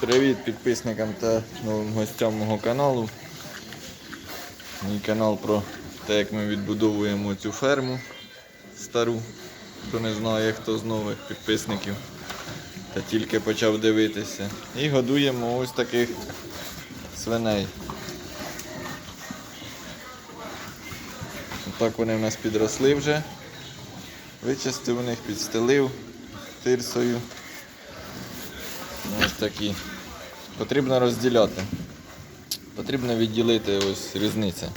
Привіт підписникам та новим гостям мого каналу. Мій канал про те, як ми відбудовуємо цю ферму стару. Хто не знає, хто з нових підписників. Та тільки почав дивитися. І годуємо ось таких свиней. Так вони в нас підросли вже. Вичистив у них, підстелив тирсою. Такі. Потрібно розділяти. Потрібно відділити ось різниця.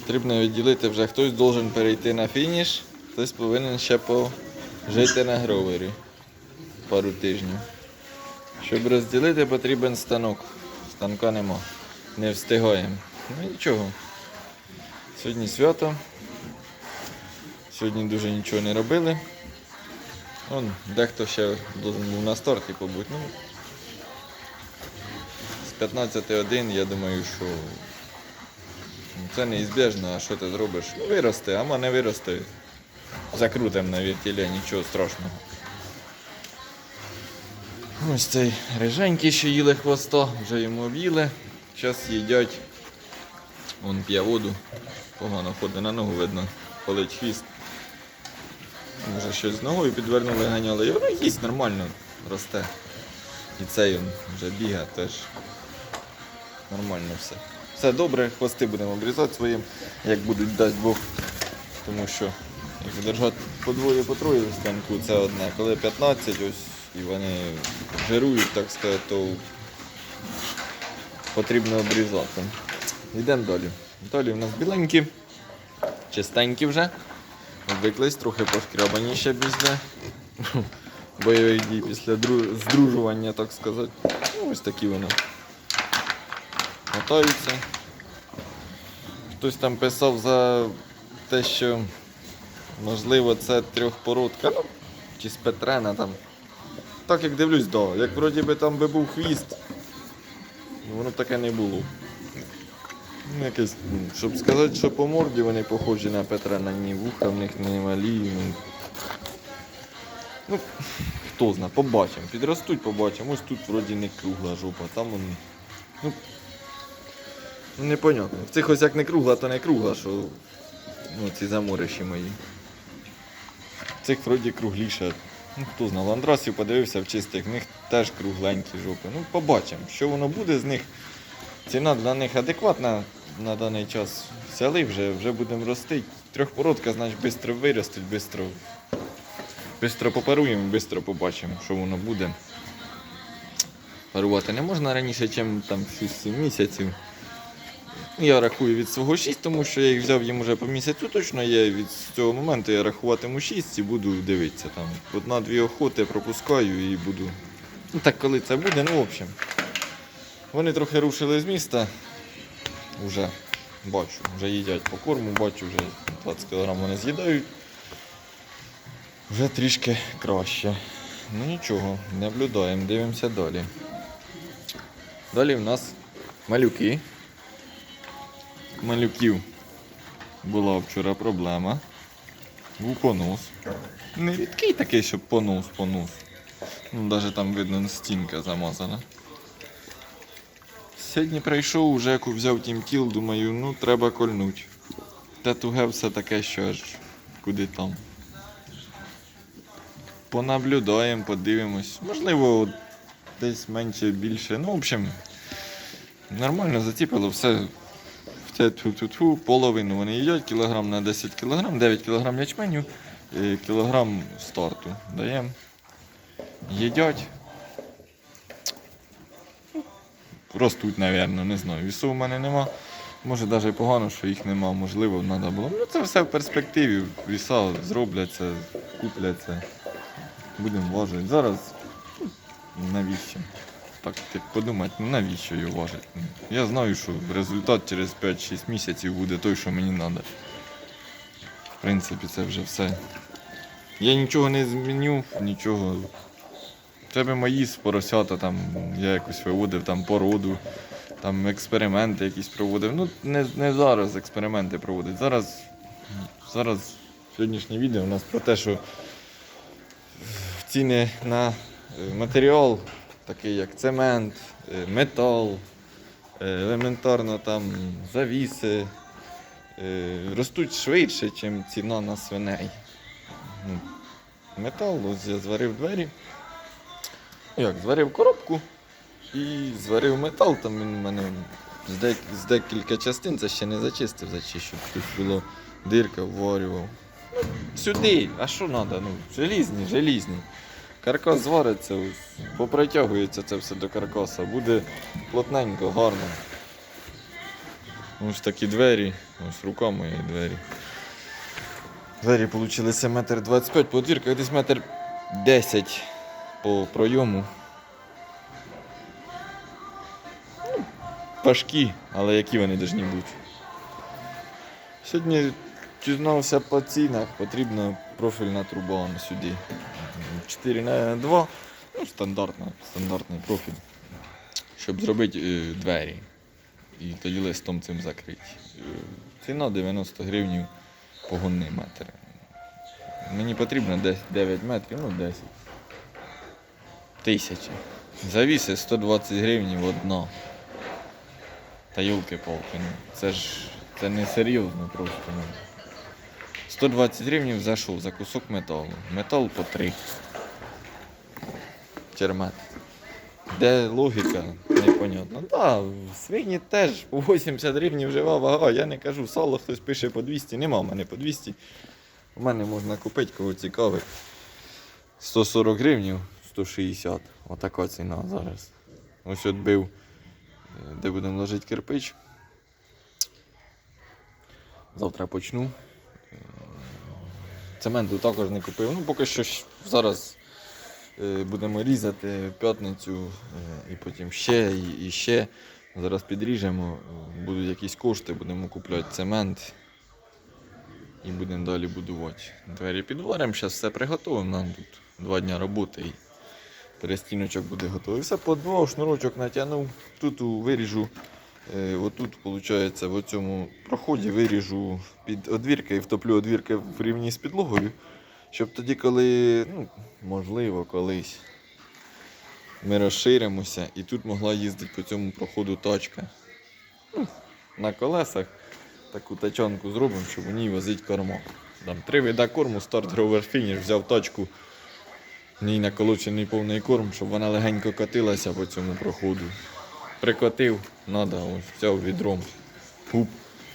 Потрібно відділити вже хтось должен перейти на фініш, хтось повинен ще пожити на гровері пару тижнів. Щоб розділити, потрібен станок. Станка нема. Не встигаємо. Ну нічого. Сьогодні свято. Сьогодні дуже нічого не робили. Вон, дехто ще должен був на старті побути. Ну, з 15.1 я думаю, що це неізбіжно, а що ти зробиш? Ну, виросте, а не виросте. Закрутим на вертілі, нічого страшного. Ось цей риженький, що їли хвоста, вже йому об'їли. Зараз їдять. Вон п'є воду. Погано ходить на ногу, видно, палить хвіст. Може щось з ногою підвернули, ганяли. І воно їсть нормально, росте. І цей він вже бігає теж. Нормально все. Все добре, хвости будемо обрізати своїм, як будуть дасть Бог. Тому що як держати по двоє, по троє в станку, це одне. Коли 15 ось і вони жирують, так сказати, то потрібно обрізати. Йдемо далі. Далі в нас біленькі, чистенькі вже. Обвиклись, трохи пошкрябані ще після бойових дій, після здружування, так сказати. Ну, ось такі вони. Готуються. Хтось там писав за те, що можливо це трьохпородка, чи з Петрена там. Так як дивлюсь, да. Як вроді би там би був хвіст, воно таке не було. Ну, Якесь, щоб сказати, що по морді вони похожі на Петрена, ні вуха в них не малі. ну. Ну, хто знає, побачимо. Підростуть, побачимо. Ось тут вроді не кругла жопа, там вони. Ну, ну непонятно. В цих ось як не кругла, то не кругла, що ну, ці замориші мої. В цих вроді кругліше. Ну, хто знає, ландрасів подивився в чистих, в них теж кругленькі жопи. Ну, побачимо, що воно буде з них. Ціна для них адекватна на даний час. Взяли вже, вже будемо ростити. Трьохпородка, значить, швидко виростуть, швидко, швидко попаруємо, швидко побачимо, що воно буде. Парувати не можна раніше, ніж там 6-7 місяців. Я рахую від свого 6, тому що я їх взяв їм уже по місяцю точно є. Від цього моменту я рахуватиму 6 і буду дивитися там. Одна-дві охоти пропускаю і буду. Ну так коли це буде, ну в общем. Вони трохи рушили з міста. Уже бачу, вже їдять по корму, бачу, вже 20 кг вони з'їдають. Вже трішки краще. Ну нічого, наблюдаємо, дивимося далі. Далі в нас малюки. Малюків була вчора проблема. Був понос. Не рідкий такий, щоб понос, понос. Ну, навіть там видно стінка замазана. Сьогодні прийшов, уже яку взяв тім тіл, думаю, ну треба кольнуть. Те туге все таке, що аж куди там. Понаблюдаємо, подивимось. Можливо, десь менше, більше. Ну, в общем, нормально заціпило все. Все ту-ту-ту, половину вони їдять, кілограм на 10 кілограм, 9 кілограм ячменю, е, кілограм старту даємо. Їдять. Ростуть, напевно, не знаю. Вісу в мене нема. Може навіть погано, що їх нема, можливо, треба було. Ну це все в перспективі. Віса зробляться, купляться. Будемо важити. Зараз ну, навіщо? Так, як подумати, ну навіщо його важити? Я знаю, що результат через 5-6 місяців буде той, що мені треба. В принципі, це вже все. Я нічого не зміню, нічого. Тебе мої поросята, там я якось виводив там породу, там експерименти якісь проводив. Ну, не, не зараз експерименти проводить. Зараз, зараз сьогоднішнє відео у нас про те, що ціни на е, матеріал такий як цемент, е, метал, е, елементарно там завіси, ростуть швидше, ніж ціна на свиней. Ну, Метал, ось я зварив двері. Як, зварив коробку і зварив метал, там він у мене з, дек, з декілька частин, це ще не зачистив, зачищу. Тут було дирка, вварював. Ну, сюди, а що треба? Ну, желізні, желізні. Каркас звариться, попритягується це все до каркаса, буде плотненько, гарно. Ось такі двері, ось рука моя двері. Двері вийшли метр 25 по двірках, десь метр 10 по пройому. Ну, Важкі, але які вони повинні бути. Сьогодні дізнався по цінах, потрібна профільна труба он сюди. 4 на 2, ну, стандартна, стандартний профіль. Щоб зробити е, двері. І тоді листом цим закрити. Е, Ціна 90 гривень погонний метр. Мені потрібно десь 9 метрів, ну 10. Тисячі. Завіси 120 гривень одна. Та йолки-палки, ну це ж це не серйозно просто. Ну. 120 гривень зайшов за кусок металу. Метал по 3. Чермет. Де логіка? Непонятно. В свині теж по 80 гривень жива вага. Я не кажу, сало хтось пише по 200, нема в мене по 200. У мене можна купити, кого цікавить. 140 гривень, 160. Отака ціна зараз. Ось от бив, де будемо ложити кирпич. Завтра почну. Цементу також не купив. Ну, поки що зараз е, будемо різати п'ятницю е, і потім ще і, ще. Зараз підріжемо, е, будуть якісь кошти, будемо купляти цемент і будемо далі будувати. Двері підваримо, зараз все приготуємо. Нам тут два дні роботи перестіночок буде готовий. Все по два, шнурочок натягнув. Тут виріжу. е, Отут, виходить, в цьому проході виріжу під одвірки і втоплю одвірки в рівні з підлогою, щоб тоді, коли, ну, можливо, колись ми розширимося і тут могла їздити по цьому проходу тачка. Ну, на колесах таку тачанку зробимо, щоб у ній возити корма. Там три вида корму, старт, гровер, фініш, взяв тачку, ній наколочений повний корм, щоб вона легенько катилася по цьому проходу. Прикотив, надо, ось взяв відром. Хуп,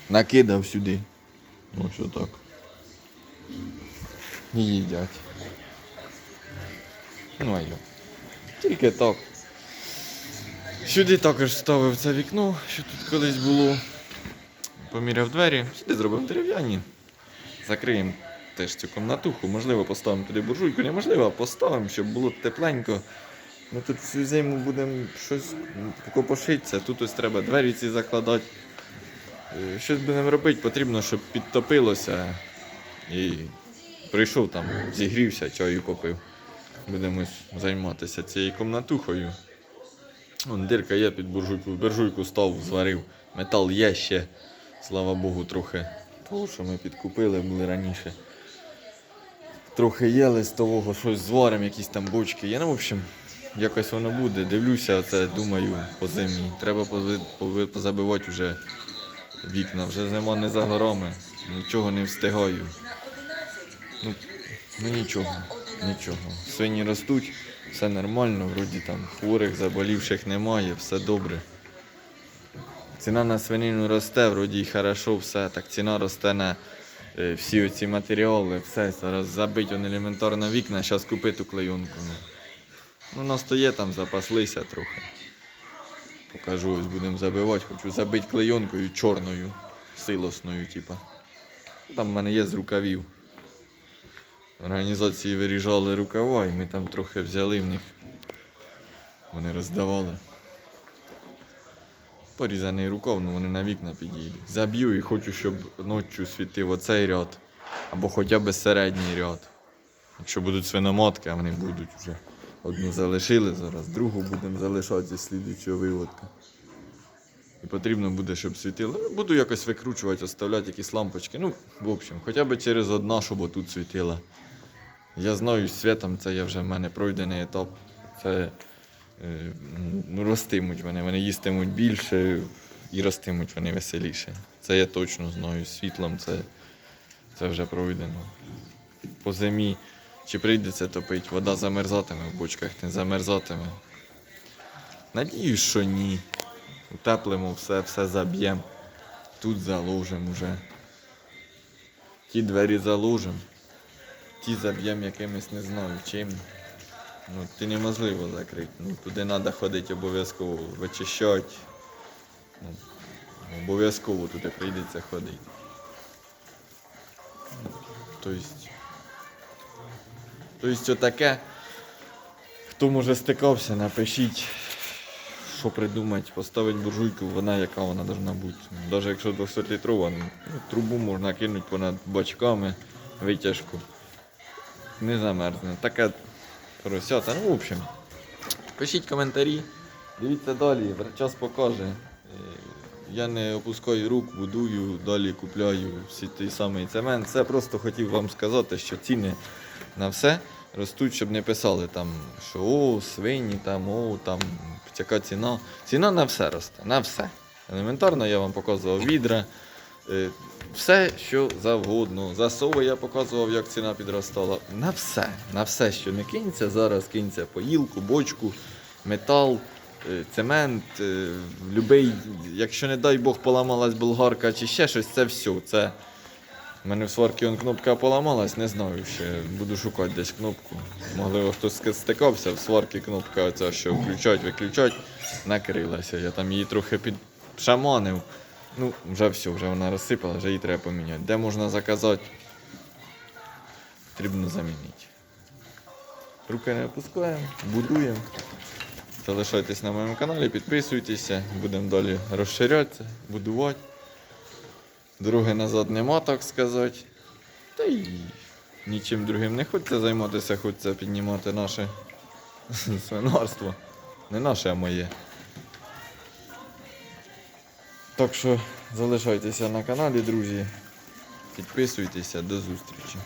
накидав сюди. Ось отак. І їдять. Ну а йо. Тільки так. Сюди також ставив це вікно, що тут колись було. Поміряв двері, сюди зробив дерев'яні. Закриємо теж цю комнатуху. Можливо, поставимо туди буржуйку, неможливо, поставимо, щоб було тепленько. Ми тут всю зиму будемо щось копошитися. Тут ось треба двері ці закладати. Е, Щось будемо робити, потрібно, щоб підтопилося. І прийшов там, зігрівся, чаю попив. Будемо займатися цією комнатухою. Вон дирка є під буржуйку. Буржуйку став, зварив. Метал є ще. Слава Богу, трохи того, що ми підкупили, були раніше. Трохи є листового, щось зваримо, якісь там бочки. є. ну, в общем, якось воно буде. Дивлюся, це думаю по зимі. Треба позабивати вже вікна. Вже зима не за горами. Нічого не встигаю. Ну, ну нічого, нічого. Свині ростуть, все нормально, вроді там хворих, заболівших немає, все добре. Ціна на свинину росте, вроді і хорошо, все. Так ціна росте на всі оці матеріали, все. Зараз забить он елементарно вікна, зараз купити ту клейонку. Ну, ну настоє там, запаслися трохи. Покажу, ось будемо забивати. Хочу забити клейонкою чорною, силосною, типа. Там в мене є з рукавів. Організації виріжали рукава, і ми там трохи взяли в них. Вони роздавали. Порізаний рукав, ну вони на вікна підійдуть. Заб'ю і хочу, щоб ночі світив оцей ряд. Або хоча б середній ряд. Якщо будуть свиноматки, а вони будуть вже. Одну залишили зараз, другу будемо залишати зі слідуючого виводка. І потрібно буде, щоб світило. Ну, Буду якось викручувати, оставляти якісь лампочки. Ну, в общем, хоча б через одна, щоб отут світила. Я знаю, з світом це я вже в мене пройдений етап. Це ростимуть вони, вони їстимуть більше і ростимуть вони веселіше. Це я точно знаю. Світлом це, це вже пройдено. По зимі чи прийдеться топити, вода замерзатиме в бочках, не замерзатиме. Надіюсь, що ні. Утеплимо все, все заб'ємо. Тут заложимо вже. Ті двері заложимо. Ті заб'ємо якимось не знаю чим. Ну, ти неможливо закрити. Ну, туди треба ходити обов'язково, вичищати. Ну, обов'язково туди прийдеться ходити. Ну, Тобто. Тобто отаке. Хто може стикався, напишіть, що придумати, поставити буржуйку, вона яка вона повинна бути. Навіть якщо 200 літрова, ну, трубу можна кинути понад бачками, витяжку. Не замерзне. Таке поросята. Ну, в общем, пишіть коментарі, дивіться далі, час покаже. Е, Я не опускаю рук, будую, далі купляю всі той самий цемент. Це просто хотів вам сказати, що ціни на все ростуть, щоб не писали там, що о, свині, там, о, там, яка ціна. Ціна на все росте, на все. Елементарно я вам показував відра. Е, Все, що завгодно. За сови я показував, як ціна підростала. На все, на все, що не кинеться, зараз кинеться поїлку, бочку, метал, е, цемент, е, любий, якщо не дай Бог поламалась болгарка чи ще щось, це все. Це у мене в сварці он кнопка поламалась, не знаю ще. Буду шукати десь кнопку. Можливо, хтось стикався, в сварці кнопка ця, що включать, виключать, накрилася. Я там її трохи підшаманив. Ну, вже все, вже вона розсипала, вже її треба поміняти. Де можна заказати? Потрібно замінити. Руки не опускаємо, будуємо. Залишайтесь на моєму каналі, підписуйтеся, будемо далі розширятися, будувати. Дороги назад нема, так сказати. Та й нічим другим не хочеться займатися, хочеться піднімати наше свинарство. Не наше, а моє. Так що залишайтеся на каналі, друзі. Підписуйтеся, до зустрічі.